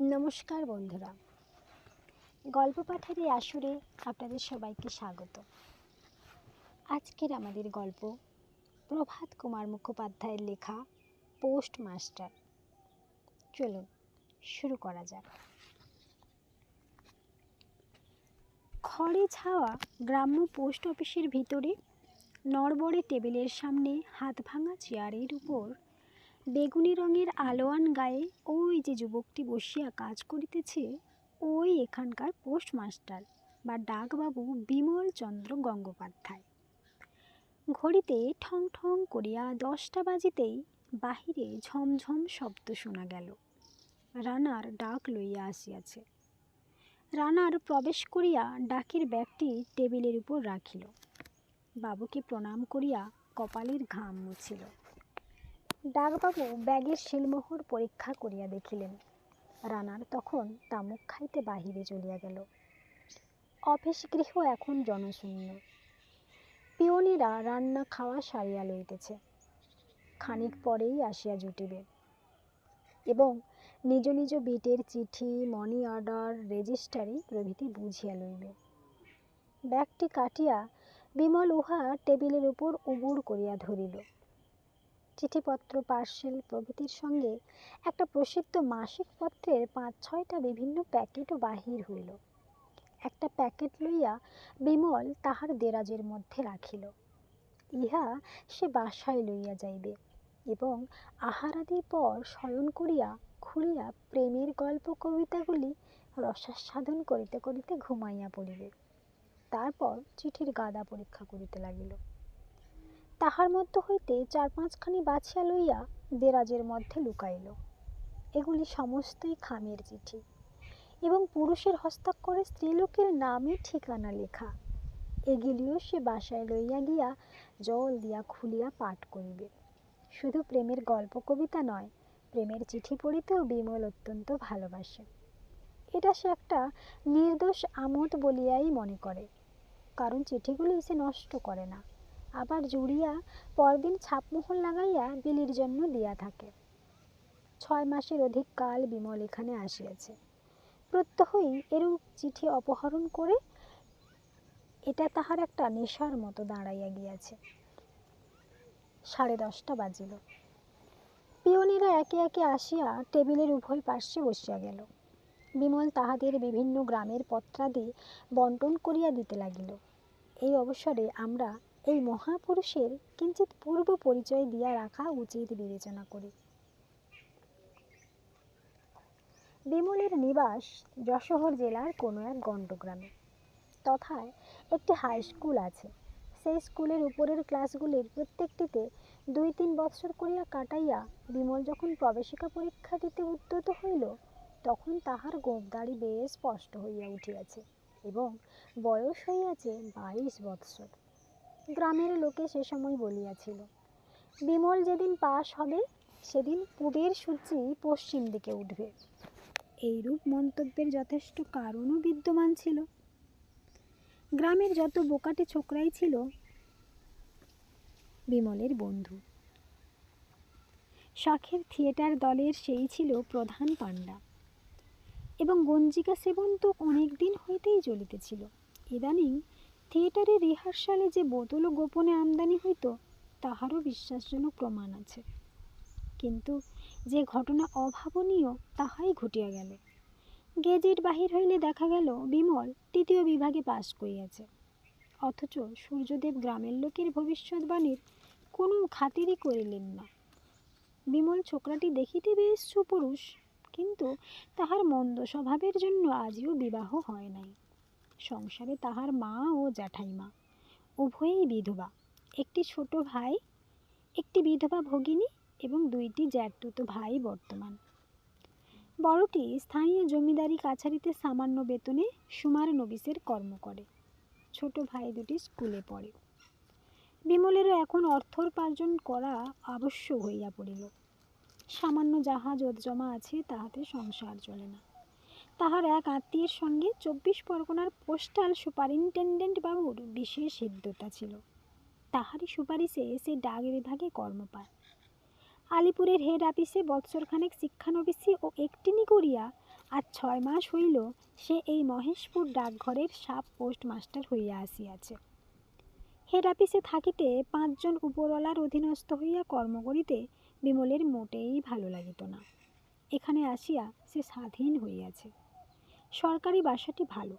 নমস্কার বন্ধুরা। গল্প পাঠের এই আসরে আপনাদের সবাইকে স্বাগত। আজকের আমাদের গল্প প্রভাত কুমার মুখোপাধ্যায়ের লেখা পোস্ট মাস্টার চলুন, শুরু করা যাক। খড়ে ছাওয়া গ্রাম্য পোস্ট অফিসের ভিতরে নড়বড়ে টেবিলের সামনে হাত ভাঙা চেয়ারের উপর বেগুনি রঙের আলোয়ান গায়ে ওই যে যুবকটি বসিয়া কাজ করিতেছে, ওই এখানকার পোস্টমাস্টার বা ডাকবাবু বিমল চন্দ্র গঙ্গোপাধ্যায়। ঘড়িতে ঠং ঠং করিয়া দশটা বাজিতেই বাহিরে ঝমঝম শব্দ শোনা গেল। রানার ডাক লইয়া আসিয়াছে। রানার প্রবেশ করিয়া ডাকের ব্যাগটি টেবিলের উপর রাখিল। বাবুকে প্রণাম করিয়া কপালের ঘাম মুছিল। ডাকবাবু ব্যাগের শিলমোহর পরীক্ষা করিয়া দেখিলেন। রানার তখন তামুক খাইতে বাহিরে চলিয়া গেল। অফিস গৃহ এখন জনশূন্য। পিওনেরা রান্না খাওয়া সারিয়া লইতেছে। খানিক পরেই আসিয়া জুটিবে। এবং নিজ নিজ বিটের চিঠি মানি অর্ডার রেজিস্টারি প্রভৃতি বুঝিয়া লইবে। ব্যাগটি কাটিয়া বিমল উহা টেবিলের উপর উবুড় করিয়া ধরিল। চিঠিপত্র পার্সেল প্রভৃতির সঙ্গে একটা প্রসিদ্ধ মাসিক পত্রের পাঁচ ছয়টা বিভিন্ন প্যাকেটও বাহির হইল। একটা প্যাকেট লইয়া বিমল তাহার দেরাজের মধ্যে রাখিল। ইহা সে বাসায় লইয়া যাইবে এবং আহারাদির পর শয়ন করিয়া খুলিয়া প্রেমের গল্প কবিতাগুলি রসাস্বাদন করিতে করিতে ঘুমাইয়া পড়িবে। তারপর চিঠির গাদা পরীক্ষা করিতে লাগিল। তাহার মধ্য হইতে চার পাঁচখানি বাছিয়া লইয়া দেরাজের মধ্যে লুকাইল। এগুলি সমস্তই খামের চিঠি এবং পুরুষের হস্তাক্ষরে স্ত্রীলোকের নামে ঠিকানা লেখা। এগুলিও সে বাসায় লইয়া গিয়া জল দিয়া খুলিয়া পাঠ করিবে। শুধু প্রেমের গল্প কবিতা নয়, প্রেমের চিঠি পড়িতেও বিমল অত্যন্ত ভালোবাসে। এটা সে একটা নির্দোষ আমোদ বলিয়াই মনে করে, কারণ চিঠিগুলি সে নষ্ট করে না। আবার জুড়িয়া পরদিন ছাপমোহর লাগাইয়া বিলির জন্য দিয়া থাকে। ছয় মাসের অধিক কাল বিমল এখানে আসিয়াছে। প্রত্যহই এরূপ চিঠি অপহরণ করে এটা তাহার একটা নেশার মতো দাঁড়াইয়া গিয়াছে। সাড়ে দশটা বাজিল। পিওনেরা একে একে আসিয়া টেবিলের উভয় পার্শ্বে বসিয়া গেল। বিমল তাহাদের বিভিন্ন গ্রামের পত্রাদি বন্টন করিয়া দিতে লাগিল। এই অবসরে আমরা এই মহাপুরুষের কিঞ্চিত পূর্ব পরিচয় দিয়া রাখা উচিত বিবেচনা করি। বিমলের নিবাস যশোহর জেলার কোনো এক গণ্ডগ্রামে। তথায় একটি হাই স্কুল আছে। সেই স্কুলের উপরের ক্লাসগুলির প্রত্যেকটিতে দুই তিন বৎসর করিয়া কাটাইয়া বিমল যখন প্রবেশিকা পরীক্ষা দিতে উদ্যত হইল, তখন তাহার গোঁপদাড়ি বেশ স্পষ্ট হইয়া উঠিয়াছে এবং বয়স হইয়াছে বাইশ বৎসর। গ্রামের লোকে সে সময় বলিয়াছিল, বিমল যেদিন পাশ হবে, সেদিন পূবের সূর্যি পশ্চিম দিকে উঠবে। এইরূপ মন্তব্যের যথেষ্ট কারণও বিদ্যমান ছিল। গ্রামের যত বোকাটে ছোকরাই ছিল, বিমলের বন্ধু। শখের থিয়েটার দলের সেই ছিল প্রধান পাণ্ডা। এবং গঞ্জিকা সেবন তো অনেক দিন হইতেই চলিতেছিল। ইদানিং থিয়েটারের রিহার্সালে যে বোতল ও গোপনে আমদানি হইত, তাহারও বিশ্বাসজনক প্রমাণ আছে। কিন্তু যে ঘটনা অভাবনীয়, তাহাই ঘটিয়া গেল। গেজেট বাহির হইলে দেখা গেল, বিমল তৃতীয় বিভাগে পাশ করিয়াছে। অথচ সূর্যদেব গ্রামের লোকের ভবিষ্যৎবাণীর কোনো খাতিরই করিলেন না। বিমল ছোকরাটি দেখিতে বেশ সুপুরুষ, কিন্তু তাহার মন্দ স্বভাবের জন্য আজও বিবাহ হয় নাই। সংসারে তাহার মা ও জ্যাঠাইমা, উভয়েই বিধবা। একটি ছোট ভাই, একটি বিধবা ভগিনী এবং দুইটি জ্যাঠতুতো ভাই বর্তমান। বড়টি স্থানীয় জমিদারি কাছারিতে সামান্য বেতনে সুমার নবিসের কর্ম করে। ছোট ভাই দুটি স্কুলে পড়ে। বিমলেরও এখন অর্থোপার্জন করা আবশ্যক হইয়া পড়িল। সামান্য যাহা জমা আছে, তাহাতে সংসার চলে না। তাহার এক আত্মীয়ের সঙ্গে চব্বিশ পরগনার পোস্টাল সুপারিনটেন্ডেন্ট বাবুর বিশেষ হৃদ্যতা ছিল। তাহারই সুপারিশে সে ডাক বিভাগে কর্ম পায়। আলিপুরের হেড অফিসে বৎসরখানেক শিক্ষানবিশি ও একটিনি করিয়া আর ছয় মাস হইল সে এই মহেশপুর ডাকঘরের সাব পোস্টমাস্টার হইয়া আসিয়াছে। হেড অফিসে থাকিতে পাঁচজন উপরওয়ালার অধীনস্থ হইয়া কর্ম করিতে বিমলের মোটেই ভালো লাগিত না। এখানে আসিয়া সে স্বাধীন হইয়াছে। সরকারি বাসাটি ভালো।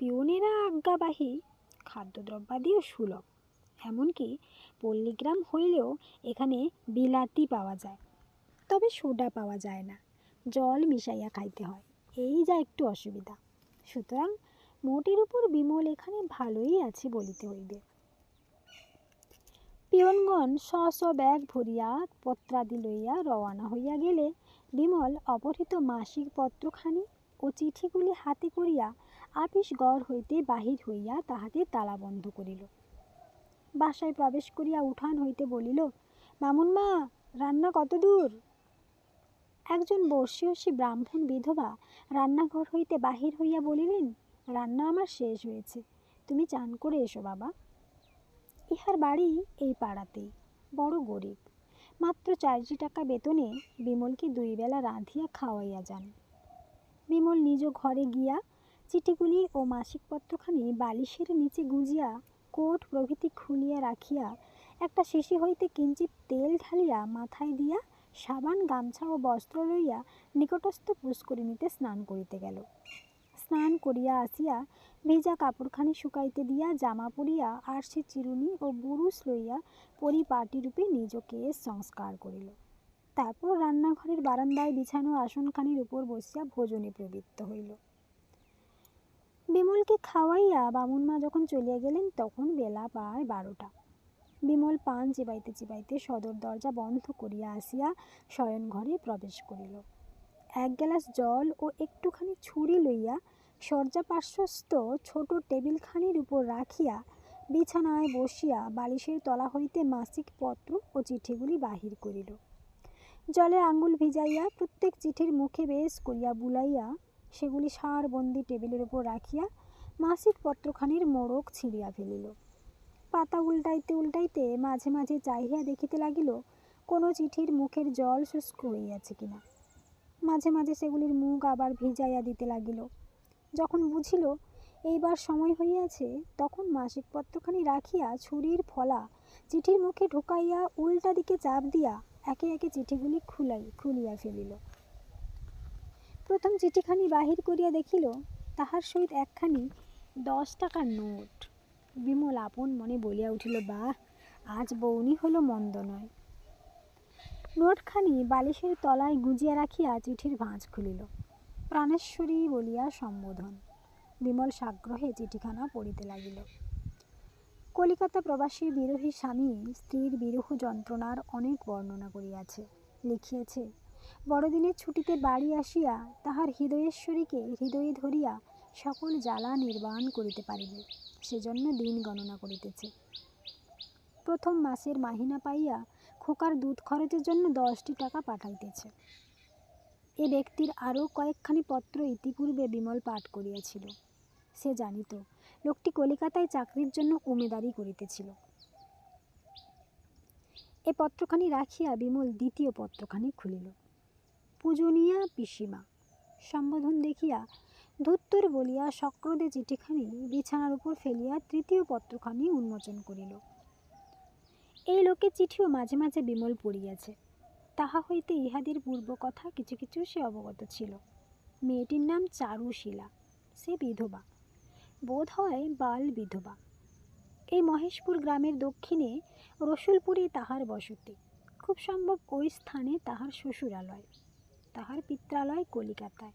পিওনেরা আজ্ঞাবাহী, খাদ্যদ্রব্যাদিও সুলভ। এমনকি পল্লীগ্রাম হইলেও এখানে বিলাতি পাওয়া যায়। তবে সোডা পাওয়া যায় না। জল মিশাইয়া খাইতে হয়। এই যা একটু অসুবিধা। সুতরাং মোটের উপর বিমল এখানে ভালোই আছে বলিতে হইবে। পিয়নগণ স্ব স্ব ব্যাগ ভরিয়া পত্রাদি লইয়া রওয়ানা হইয়া গেলে বিমল অপহৃত মাসিক পত্রখানি ও চিঠিগুলি হাতে করিয়া আপিস গড় হইতে বাহির হইয়া তাহাতে তালা বন্ধ করিল। বাসায় প্রবেশ করিয়া উঠান হইতে বলিল মামুন মা রান্না কত দূর? একজন বর্ষীয়সী ব্রাহ্মণ বিধবা রান্নাঘর হইতে বাহির হইয়া বলিলেন, রান্না আমার শেষ হয়েছে, তুমি চান করে এসো বাবা। ইহার বাড়ি এই পাড়াতেই, বড় গরিব। মাত্র চারটি টাকা বেতনে বিমলকে দুই বেলা রাঁধিয়া খাওয়াইয়া যান। বিমল নিজ ঘরে গিয়া চিঠিগুলি ও মাসিক পত্রখানি বালিশের নিচে গুজিয়া কোট প্রভৃতি খুলিয়া রাখিয়া একটা শিশি হইতে কিঞ্চিত তেল ঢালিয়া মাথায় দিয়া সাবান, গামছা ও বস্ত্র লইয়া নিকটস্থ পুষ্করিণীতে স্নান করিতে গেল। স্নান করিয়া আসিয়া ভিজা কাপড়খানি শুকাইতে দিয়া জামা পরিয়া আর সে চিরুনি ও বুরুস লইয়া পরিপাটি পরিপাটিরূপে নিজকে সংস্কার করিল। তারপর রান্নাঘরের বারান্দায় বিছানো আসনখানির উপর বসিয়া ভোজনে প্রবৃত্ত হইল। বিমলকে খাওয়াইয়া বামুনমা যখন চলিয়া গেলেন, তখন বেলা প্রায় বারোটা। বিমল পান চিবাইতে চিবাইতে সদর দরজা বন্ধ করিয়া আসিয়া শয়ন ঘরে প্রবেশ করিল। এক গ্লাস জল ও একটুখানি ছুরি লইয়া শয্যা পার্শ্বস্থ ছোট টেবিলখানির উপর রাখিয়া বিছানায় বসিয়া বালিশের তলা হইতে মাসিক পত্র ও চিঠিগুলি বাহির করিল। জলে আঙ্গুল ভিজাইয়া প্রত্যেক চিঠির মুখে বেশ করিয়া বুলাইয়া সেগুলি সারবন্দি টেবিলের উপর রাখিয়া মাসিক পত্রখানির মোড়ক ছিঁড়িয়া ফেলিল। পাতা উল্টাইতে উল্টাইতে মাঝে মাঝে চাহিয়া দেখিতে লাগিল, কোনো চিঠির মুখের জল শুষ্ক হইয়াছে কিনা। মাঝে মাঝে সেগুলির মুখ আবার ভিজাইয়া দিতে লাগিল। যখন বুঝিল, এইবার সময় হইয়াছে, তখন মাসিক পত্রখানি রাখিয়া ছুরির ফলা চিঠির মুখে ঢুকাইয়া উল্টা দিকে চাপ দিয়া একে একে চিঠিগুলি খুলাই খুলিয়া ফেলিল। প্রথম চিঠিখানি বাহির করিয়া দেখিল, তাহার সহিত একখানি দশ টাকার নোট। বিমল আপন মনে বলিয়া উঠিল, বাহ, আজ বৌনি হলো মন্দ নয়। নোটখানি বালিশের তলায় গুজিয়া রাখিয়া চিঠির ভাঁজ খুলিল। প্রাণেশ্বরী বলিয়া সম্বোধন। বিমল সাগ্রহে চিঠিখানা পড়িতে লাগিল। কলিকাতা প্রবাসী বিরোহী স্বামী স্ত্রীর বিরহ যন্ত্রণার অনেক বর্ণনা করিয়াছে, লিখিয়েছে, বড়দিনের ছুটিতে বাড়ি আসিয়া তাহার হৃদয়েশ্বরীকে হৃদয়ে ধরিয়া সকল জ্বালা নির্বাণ করিতে পারিবে, সেজন্য দিন গণনা করিতেছে। প্রথম মাসের মাহিনা পাইয়া খোকার দুধ খরচের জন্য দশটি টাকা পাঠাইতেছে। এ ব্যক্তির আরও কয়েকখানি পত্র ইতিপূর্বে বিমল পাঠ করিয়াছিল। সে জানিত, লোকটি কলিকাতায় চাকরির জন্য উমেদারি করিতেছিল। এ পত্রখানি রাখিয়া বিমল দ্বিতীয় পত্রখানি খুলিল। পূজনীয়া পিসিমা, সম্বোধন দেখিয়া ধুত্তর বলিয়া সক্রদে চিঠিখানি বিছানার উপর ফেলিয়া তৃতীয় পত্রখানি উন্মোচন করিল। এই লোকে চিঠিও মাঝে মাঝে বিমল পড়িয়াছে। তাহা হইতে ইহাদের পূর্ব কথা কিছু কিছু সে অবগত ছিল। মেয়েটির নাম চারুশীলা, সে বিধবা। বোধ হয় বাল বিধবা। এই মহেশপুর গ্রামের দক্ষিণে রসুলপুরে তাহার বসতি। খুব সম্ভব ওই স্থানে তাহার শ্বশুরালয়, তাহার পিত্রালয় কলিকাতায়।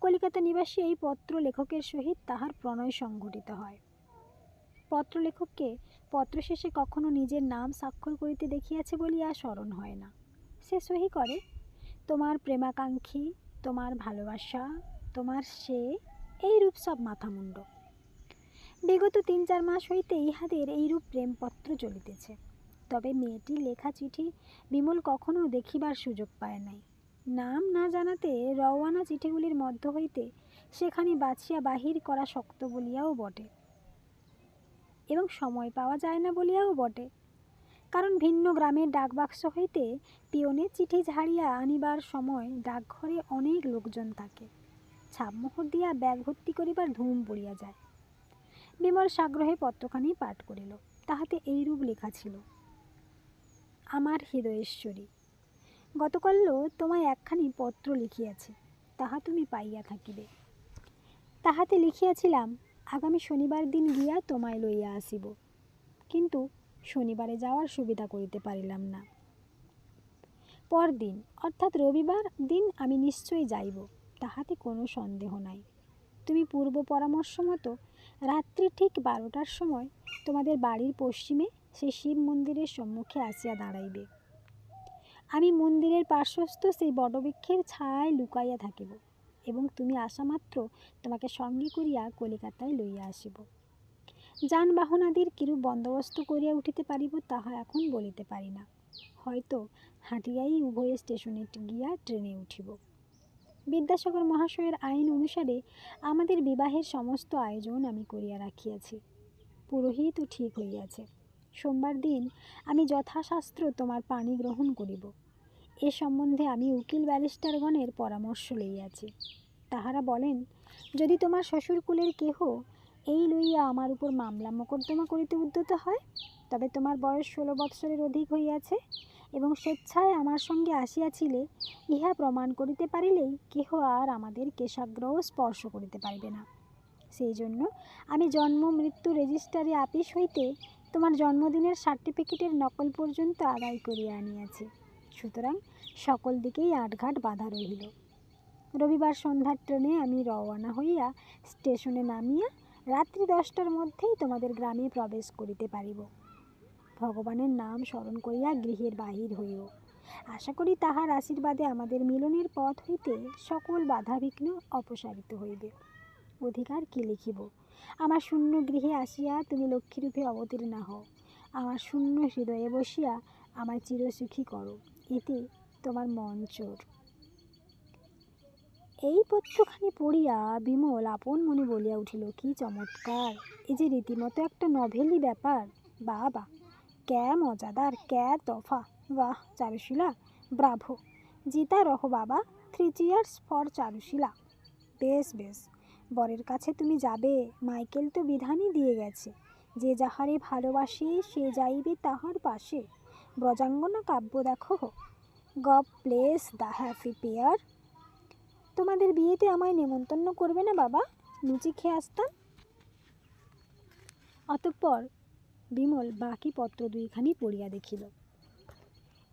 কলিকাতা নিবাসী এই পত্র লেখকের সহিত তাহার প্রণয় সংঘটিত হয়। পত্র লেখককে পত্র শেষে কখনো নিজের নাম স্বাক্ষর করিতে দেখিয়াছে বলিয়া স্মরণ হয় না। সে সহি করে, তোমার প্রেমাকাঙ্ক্ষী, তোমার ভালোবাসা, তোমার সে এইরূপ সব মাথামুণ্ড। বিগত তিন চার মাস হইতে ইহাদের এইরূপ প্রেমপত্র চলিতেছে তবে মেয়েটির লেখা চিঠি বিমল কখনো দেখিবার সুযোগ পায় নাই। নাম না জানাতে রওয়ানা চিঠিগুলির মধ্য হইতে সেখানে বাছিয়া বাহির করা শক্ত বলিয়াও বটে। এবং সময় পাওয়া যায় না বলিয়াও বটে। কারণ ভিন্ন গ্রামের ডাকবাক্স হইতে পিয়নের চিঠি ঝাড়িয়া আনিবার সময় ডাকঘরে অনেক লোকজন থাকে। ছাপমোহর দিয়া ব্যাগ ভর্তি করিবার ধুম পড়িয়া যায়। বিমল সাগ্রহে পত্রখানি পাঠ করিল, তাহাতে এইরূপ লেখা ছিল, আমার হৃদয়েশ্বরী গতকাল্য তোমায় একখানি পত্র লিখিয়াছি, তাহা তুমি পাইয়া থাকিবে। তাহাতে লিখিয়াছিলাম, আগামী শনিবার দিন গিয়া তোমায় লইয়া আসিব, কিন্তু শনিবারে যাওয়ার সুবিধা করিতে পারিলাম না। পরদিন, অর্থাৎ রবিবার দিন আমি নিশ্চয়ই যাইব। তাহাতে কোনো সন্দেহ নাই। তুমি পূর্ব পরামর্শ মতো রাত্রি ঠিক বারোটার সময় তোমাদের বাড়ির পশ্চিমে সেই শিব মন্দিরের সম্মুখে আসিয়া দাঁড়াইবে। আমি মন্দিরের পার্শ্বস্থ সেই বটবৃক্ষের ছায়ায় লুকাইয়া থাকিব এবং তুমি আসা মাত্র তোমাকে সঙ্গে করিয়া কলিকাতায় লইয়া আসিব। যানবাহন আদির কিরূপ বন্দোবস্ত করিয়া উঠিতে পারিব তাহা এখন বলিতে পারি না। হয়তো হাঁটিয়াই উভয়ে স্টেশনে গিয়া ট্রেনে উঠিব। বিদ্যাসাগর মহাশয়ের আইন অনুসারে আমাদের বিবাহের সমস্ত আয়োজন আমি করিয়া রাখিয়াছি। পুরোহিতও ঠিক হইয়াছে। সোমবার দিন আমি যথাশাস্ত্র তোমার পানি গ্রহণ করিব। এ সম্বন্ধে আমি উকিল ব্যারিস্টারগণের পরামর্শ লইয়াছি। তাহারা বলেন, যদি তোমার শ্বশুরকুলের কেহ এই লইয়া আমার উপর মামলা মোকদ্দমা করিতে উদ্যত হয়, তবে তোমার বয়স ষোলো বৎসরের অধিক হইয়াছে এবং স্বেচ্ছায় আমার সঙ্গে আসিয়াছিলে, ইহা প্রমাণ করিতে পারিলেই কেহ আর আমাদের কেশাগ্রহ স্পর্শ করিতে পারিবে না। সেই জন্য আমি জন্ম, মৃত্যু রেজিস্ট্রারি আপিস হইতে তোমার জন্মদিনের সার্টিফিকেটের নকল পর্যন্ত আদায় করিয়া আনিয়াছি। সুতরাং সকল দিকেই আটঘাট বাধা রহিল। রবিবার সন্ধ্যার ট্রেনে আমি রওয়ানা হইয়া স্টেশনে নামিয়া রাত্রি দশটার মধ্যেই তোমাদের গ্রামে প্রবেশ করিতে পারিব। ভগবানের নাম স্মরণ করিয়া গৃহের বাহির হইও। আশা করি তাহার আশীর্বাদে আমাদের মিলনের পথ হইতে সকল বাধাবিঘ্ন অপসারিত হইবে। অধিকার কি লিখিব? আমার শূন্য গৃহে আসিয়া তুমি লক্ষ্মীরূপে অবতীর্ণা হও। আমার শূন্য হৃদয়ে বসিয়া আমায় চিরসুখী করো। এতে তোমার মন চোর। এই পত্রখানি পড়িয়া বিমল আপন মনে বলিয়া উঠিল, কি চমৎকার! এ যে রীতিমতো একটা নভেলি ব্যাপার। বা বা ক্যা মজাদার ক্যা তফা বাহ, চারুশীলা। ব্রাভো। জিতা রহ বাবা থ্রি চিয়ার্স ফর চারুশীলা। বেশ বেশ। বরের কাছে তুমি যাবে, মাইকেল তো বিধানই দিয়ে গেছে। যে যাহারে ভালোবাসে, সে যাইবে তাহার পাশে। ব্রজাঙ্গনা কাব্য দেখো। God bless the happy pair তোমাদের বিয়েতে আমায় নেমন্তন্ন করবে না বাবা? লুচি খেয়ে আসতাম। অতঃপর বিমল বাকি পত্র দুইখানি পড়িয়া দেখিল।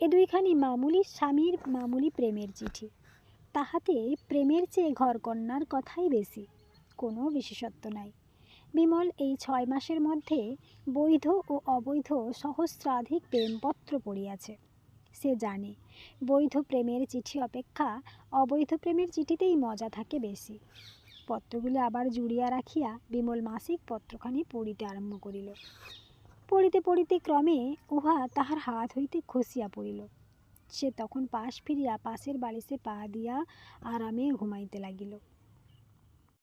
এ দুইখানি মামুলি স্বামীর মামুলি প্রেমের চিঠি। তাহাতে প্রেমের চেয়ে ঘরকন্যার কথাই বেশি, কোনো বিশেষত্ব নাই। বিমল এই ছয় মাসের মধ্যে বৈধ ও অবৈধ সহস্রাধিক প্রেমপত্র পড়িয়াছে। সে জানে, বৈধ প্রেমের চিঠি অপেক্ষা অবৈধ প্রেমের চিঠিতেই মজা থাকে বেশি। পত্রগুলো আবার জুড়িয়া রাখিয়া বিমল মাসিক পত্রখানি পড়িতে আরম্ভ করিল। পড়িতে পড়িতে ক্রমে উহা তাহার হাত হইতে খসিয়া পড়িল। সে তখন পাশ ফিরিয়া পাশের বালিশে পা দিয়া আরামে ঘুমাইতে লাগিল।